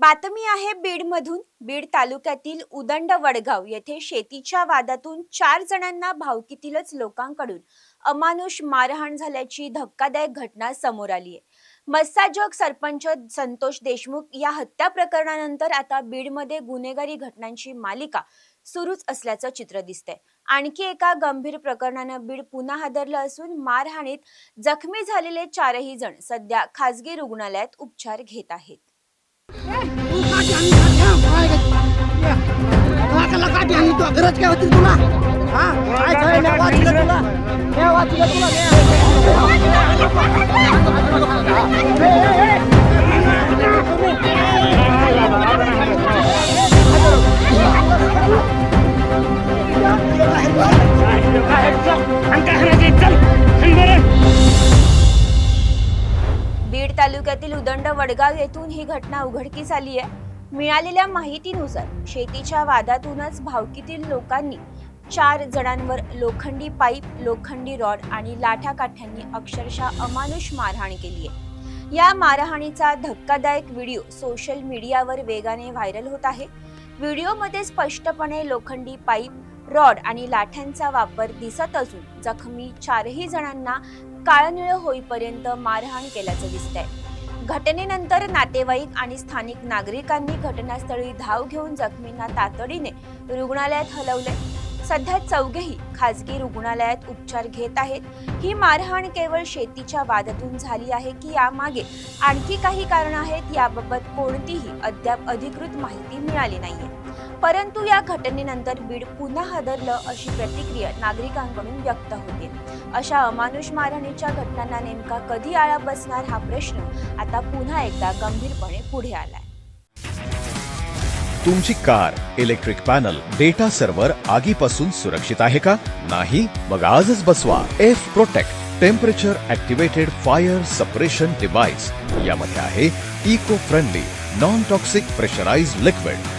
बातमी आहे बीडमधून. बीड तालुक्यातील उदंड वडगाव येथे शेतीच्या वादातून चार जणांना भावकीतीलच लोकांकडून अमानुष मारहाण झाल्याची धक्कादायक घटना समोर आली आहे. मस्साजोग सरपंच संतोष देशमुख या हत्या प्रकरणानंतर आता बीडमध्ये गुन्हेगारी घटनांची मालिका सुरूच असल्याचं चित्र दिसतंय. आणखी एका गंभीर प्रकरणानं बीड पुन्हा हादरलं असून मारहाणीत जखमी झालेले चारही जण सध्या खासगी रुग्णालयात उपचार घेत आहेत. गरज काय होती तुला हा काय झालं मी वाचलं तुला मी वाचलं तुला बीड तालुक्यातील उदंड वडगाव येथून ही घटना उघडकीस आली आहे. मिळालेल्या माहितीनुसार शेतीच्या वादातूनच भावकीतील लोकांनी चार जणांवर लोखंडी पाईप लोखंडी रॉड आणि लाठाकाठ्यांनी अक्षरशः अमानुष मारहाण केली आहे. या मारहाणीचा धक्कादायक व्हिडिओ सोशल मीडियावर वेगाने व्हायरल होत आहे. व्हिडिओमध्ये स्पष्टपणे लोखंडी पाईप रॉड आणि लाठ्यांचा वापर दिसत असून जखमी चारही जणांना काळनिळ होईपर्यंत मारहाण केल्याचं दिसतंय. घटनेनंतर नातेवाईक आणि स्थानिक नागरिकांनी घटनास्थळी धाव घेऊन जखमींना तातडीने रुग्णालयात हलवले. सध्या चौघेही खासगी रुग्णालयात उपचार घेत आहेत. ही मारहाण केवळ शेतीच्या वादातून झाली आहे की यामागे आणखी काही कारण आहेत याबाबत कोणतीही अद्याप अधिकृत माहिती मिळाली नाहीये. परंतु या घटनेनंतर बीड पुन्हा हादरलं अशी प्रतिक्रिया नागरिकांकडून व्यक्त होते. अशा अमानुष मारहाणीच्या घटनांना नेमका कधी आळा बसणार हा प्रश्न आता पुन्हा एकदा गंभीरपणे पुढे आलाय. तुमची car electric panel data server आगीपासून सुरक्षित आहे का? नाही मग आजच बसवा. F protect temperature activated fire suppression device यामध्ये आहे eco friendly non toxic pressurise liquid